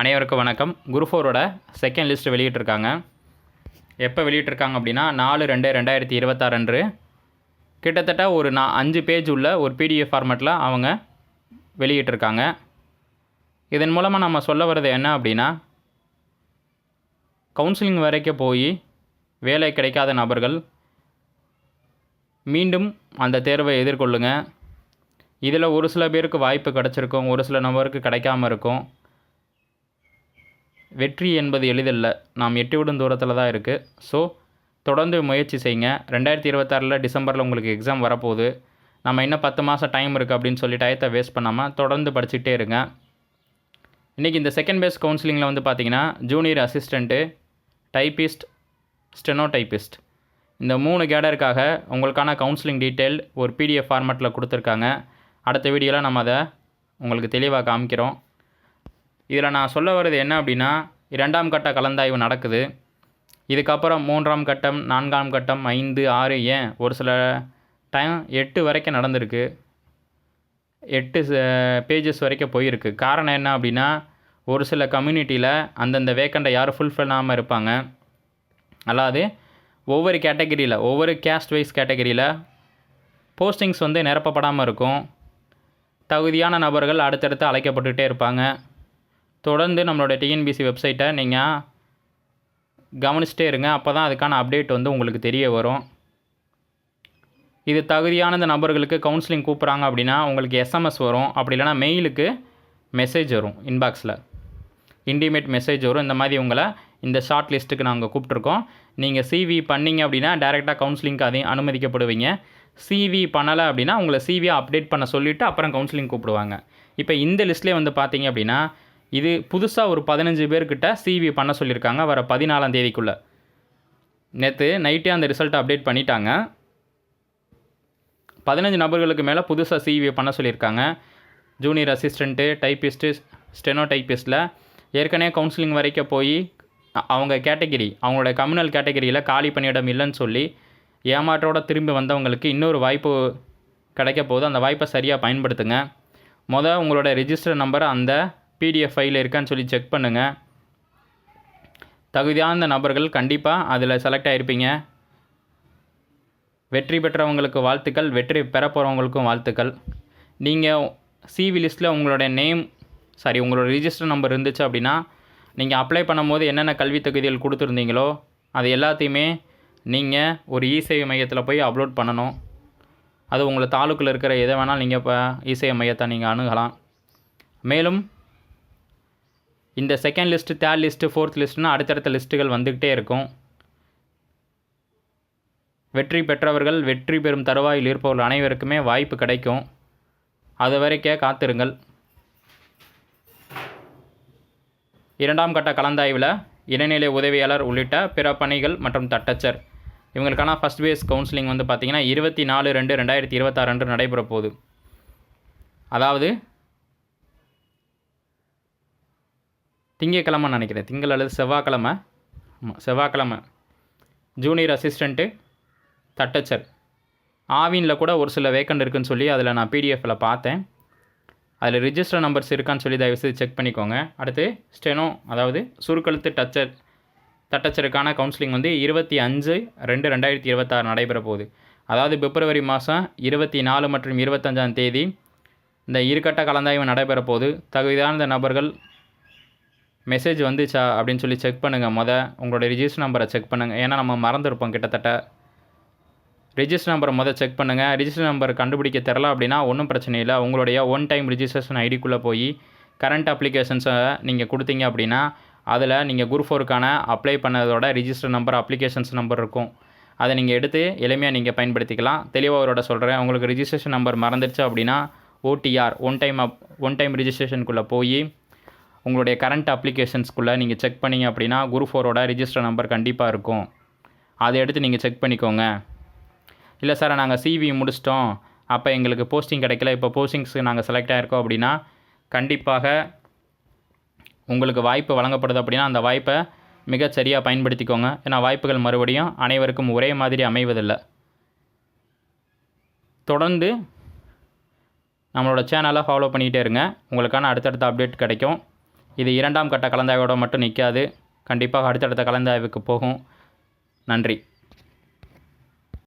அனைவருக்கும் வணக்கம். குருஃபோரோட second list வெளியிட்டிருக்காங்க. எப்போ வெளியிட்டிருக்காங்க அப்படின்னா நாலு ரெண்டு ரெண்டாயிரத்தி இருபத்தாறு அன்று. கிட்டத்தட்ட ஒரு நான் அஞ்சு பேஜ் உள்ள ஒரு பிடிஎஃப் ஃபார்மேட்டில் அவங்க வெளியிட்டிருக்காங்க. இதன் மூலமாக நம்ம சொல்ல வர்றது என்ன அப்படின்னா கவுன்சிலிங் வரைக்கும் போய் வேலை கிடைக்காத நபர்கள் மீண்டும் அந்த தேர்வை எதிர்கொள்ளுங்க. இதில் ஒரு சில பேருக்கு வாய்ப்பு கிடச்சிருக்கும் ஒரு சில நபருக்கு கிடைக்காம இருக்கும். வெற்றி என்பது எளிதல்ல. நாம் எட்டிவிடும் தூரத்தில் தான் இருக்குது ஸோ தொடர்ந்து முயற்சி செய்யுங்க ரெண்டாயிரத்தி இருபத்தாறில் டிசம்பரில் உங்களுக்கு எக்ஸாம் வரப்போகுது. நம்ம இன்னும் பத்து மாதம் டைம் இருக்குது அப்படின்னு சொல்லி டயத்தை வேஸ்ட் பண்ணாமல் தொடர்ந்து படிச்சுக்கிட்டே இருங்க. இன்றைக்கி இந்த செகண்ட் பேஸ் கவுன்சிலிங்கில் வந்து பார்த்திங்கன்னா junior assistant typist steno typist இந்த மூணு கேடருக்காக உங்களுக்கான கவுன்சிலிங் டீட்டெயில் ஒரு பிடிஎஃப் ஃபார்மேட்டில் கொடுத்துருக்காங்க. அடுத்த வீடியோவில் நம்ம அதை உங்களுக்கு தெளிவாக காமிக்கிறோம். இதில் நான் சொல்ல வர்றது என்ன அப்படின்னா இரண்டாம் கட்ட கலந்தாய்வு நடக்குது. இதுக்கப்புறம் மூன்றாம் கட்டம் நான்காம் கட்டம் ஐந்து ஆறு ஏன்? ஒரு சில டைம் எட்டு வரைக்கும் நடந்திருக்கு. எட்டு பேஜஸ் வரைக்கும் போயிருக்கு. காரணம் என்ன அப்படின்னா ஒரு சில கம்யூனிட்டியில் அந்தந்த வேக்கண்டை யாரும் ஃபுல்ஃபில் பண்ணாமல் இருப்பாங்க. அல்லாது ஒவ்வொரு கேட்டகரியில் ஒவ்வொரு கேஸ்ட் வைஸ் கேட்டகரியில் போஸ்டிங்ஸ் வந்து நிரப்பப்படாமல் இருக்கும். தகுதியான நபர்கள் அடுத்தடுத்து அழைக்கப்பட்டுகிட்டே இருப்பாங்க. தொடர்ந்து நம்மளோட டிஎன்பிசி வெப்சைட்டை நீங்கள் கவனிச்சிட்டே இருங்க. அப்போ தான் அதுக்கான அப்டேட் வந்து உங்களுக்கு தெரிய வரும். இது தகுதியான இந்த நபர்களுக்கு கவுன்சிலிங் கூப்பிட்றாங்க அப்படின்னா உங்களுக்கு எஸ்எம்எஸ் வரும். அப்படி இல்லைனா மெயிலுக்கு மெசேஜ் வரும் இன்பாக்ஸில் இன்டிமேட் மெசேஜ் வரும். இந்த மாதிரி உங்களை இந்த ஷார்ட் லிஸ்ட்டுக்கு நாங்கள் கூப்பிட்ருக்கோம் நீங்கள் சிவி பண்ணிங்க அப்படின்னா டேரெக்டாக கவுன்சிலிங்க்கு அதையும் அனுமதிக்கப்படுவீங்க. சிவி பண்ணலை அப்படின்னா உங்களை சிவியை அப்டேட் பண்ண சொல்லிவிட்டு அப்புறம் கவுன்சிலிங் கூப்பிடுவாங்க. இப்போ இந்த லிஸ்ட்லேயே வந்து பார்த்தீங்க அப்படின்னா இது புதுசாக ஒரு பதினஞ்சு பேர்கிட்ட சிவி பண்ண சொல்லியிருக்காங்க வர பதினாலாம் தேதிக்குள்ளே. நேற்று நைட்டே அந்த ரிசல்ட்டை அப்டேட் பண்ணிட்டாங்க. பதினஞ்சு நபர்களுக்கு மேலே புதுசாக சிவி பண்ண சொல்லியிருக்காங்க. ஜூனியர் அசிஸ்டண்ட்டு டைப்பிஸ்ட்டு ஸ்டெனோ டைப்பிஸ்ட்டில் ஏற்கனவே கவுன்சிலிங் வரைக்கும் போய் அவங்க கேட்டகிரி அவங்களோட கம்யூனல் கேட்டகிரியில் காலி பணியிடம் இல்லைன்னு சொல்லி ஏமாற்றோட திரும்பி வந்தவங்களுக்கு இன்னொரு வாய்ப்பு கிடைக்க போது அந்த வாய்ப்பை சரியாக பயன்படுத்துங்க. மொதல் உங்களோட ரிஜிஸ்டர் நம்பரை அந்த பிடிஎஃப் ஃபைல் இருக்கான்னு சொல்லி செக் பண்ணுங்கள் தகுதியான நபர்கள் கண்டிப்பாக அதில் செலக்ட் ஆகிருப்பீங்க வெற்றி பெற்றவங்களுக்கு வாழ்த்துக்கள் வெற்றி பெற போகிறவங்களுக்கும் வாழ்த்துக்கள் நீங்கள் சிவி லிஸ்ட்டில் உங்களோட நேம் சாரி உங்களோட ரிஜிஸ்டர் நம்பர் இருந்துச்சு அப்படின்னா நீங்கள் அப்ளை பண்ணும்போது என்னென்ன கல்வி தகுதிகள் கொடுத்துருந்தீங்களோ அது எல்லாத்தையுமே நீங்கள் ஒரு இசேவை மையத்தில் போய் அப்லோட் பண்ணணும். அது உங்களை தாலுக்கில் இருக்கிற எதை வேணால் நீங்கள் இப்போ இசேவை மையத்தை நீங்கள் அணுகலாம். மேலும் இந்த second list third list fourth லிஸ்ட்டுன்னு அடுத்தடுத்த லிஸ்ட்டுகள் வந்துக்கிட்டே இருக்கும். வெற்றி பெற்றவர்கள் வெற்றி பெறும் தருவாயில் இருப்பவர்கள் அனைவருக்குமே வாய்ப்பு கிடைக்கும். அது வரைக்கே காத்திருங்கள். இரண்டாம் கட்ட கலந்தாய்வில் இடைநிலை உதவியாளர் உள்ளிட்ட பிற பணிகள் மற்றும் தட்டச்சர். இவங்களுக்கான ஃபஸ்ட் பேஸ் கவுன்சிலிங் வந்து பார்த்திங்கன்னா இருபத்தி நாலு ரெண்டு ரெண்டாயிரத்தி இருபத்தாறு அன்று நடைபெற போகுது அதாவது திங்கக்கிழமை நினைக்கிறேன். திங்கள் அல்லது செவ்வாய்க்கிழமை. ஆமாம் செவ்வாய்க்கிழமை. Junior assistant தட்டச்சர். ஆவினில் கூட ஒரு சில வேக்கண்ட் இருக்குதுன்னு சொல்லி அதில் நான் பிடிஎஃப்பில் பார்த்தேன். அதில் ரிஜிஸ்டர் நம்பர்ஸ் இருக்கான்னு சொல்லி தயவுசெய்து செக் பண்ணிக்கோங்க. அடுத்து ஸ்டெனோ அதாவது சுருக்கெழுத்து டச்சர். தட்டச்சருக்கான கவுன்சிலிங் வந்து இருபத்தி அஞ்சு ரெண்டு ரெண்டாயிரத்தி இருபத்தாறு நடைபெற போகுது. அதாவது பிப்ரவரி மாதம் இருபத்தி நாலு மற்றும் இருபத்தஞ்சாம் தேதி இந்த இருகட்ட கலந்தாய்வு நடைபெற போகுது. தகுதியான நபர்கள் மெசேஜ் வந்துச்சா அப்படின்னு சொல்லி செக் பண்ணுங்கள் மொதல் உங்களோட ரிஜிஸ்டர் நம்பரை செக் பண்ணுங்கள் ஏன்னா நம்ம மறந்துருப்போம் கிட்டத்தட்ட. ரிஜிஸ்டர் நம்பரை மொதல் செக் பண்ணுங்கள் ரிஜிஸ்டர் நம்பர் கண்டுபிடிக்க தெரில அப்படின்னா ஒன்றும் பிரச்சனை இல்லை. உங்களுடைய ஒன் டைம் ரிஜிஸ்ட்ரேஷன் ஐடிக்குள்ளே போய் கரண்ட் அப்ளிகேஷன்ஸை நீங்கள் கொடுத்தீங்க அப்படின்னா அதில் நீங்கள் குரூப் ஃபோருக்கான அப்ளை பண்ணதோட ரிஜிஸ்டர் நம்பர் அப்ளிகேஷன்ஸ் நம்பர் இருக்கும். அதை நீங்கள் எடுத்து எளிமையாக நீங்கள் பயன்படுத்திக்கலாம். தெளிவாக அவரோட சொல்கிறேன் உங்களுக்கு ரிஜிஸ்ட்ரேஷன் நம்பர் மறந்துடுச்சு அப்படின்னா OTR one time up one time ரிஜிஸ்ட்ரேஷனுக்குள்ளே போய் உங்களுடைய கரண்ட் அப்ளிகேஷன்ஸ்குள்ளே நீங்கள் செக் பண்ணிங்க அப்படின்னா குரூப் ஃபோரோட ரிஜிஸ்டர் நம்பர் கண்டிப்பாக இருக்கும். அதை எடுத்து நீங்கள் செக் பண்ணிக்கோங்க. இல்லை சார் நாங்கள் சிவி முடிச்சிட்டோம். அப்போ எங்களுக்கு போஸ்டிங் கிடைக்கல. இப்போ போஸ்டிங்ஸுக்கு நாங்கள் செலக்ட் ஆகிருக்கோம் அப்படின்னா கண்டிப்பாக உங்களுக்கு வாய்ப்பு வழங்கப்படுது அப்படின்னா அந்த வாய்ப்பை மிகச் சரியாக பயன்படுத்திக்கோங்க. ஏன்னா வாய்ப்புகள் மறுபடியும் அனைவருக்கும் ஒரே மாதிரி அமைவதில்லை. தொடர்ந்து நம்மளோட சேனலை ஃபாலோ பண்ணிகிட்டே இருங்க. உங்களுக்கான அடுத்தடுத்த அப்டேட் கிடைக்கும். இது இரண்டாம் கட்ட கலந்தாய்வோட மட்டும் நிற்காது. கண்டிப்பாக அடுத்தடுத்த கலந்தாய்வுக்கு போகும். நன்றி.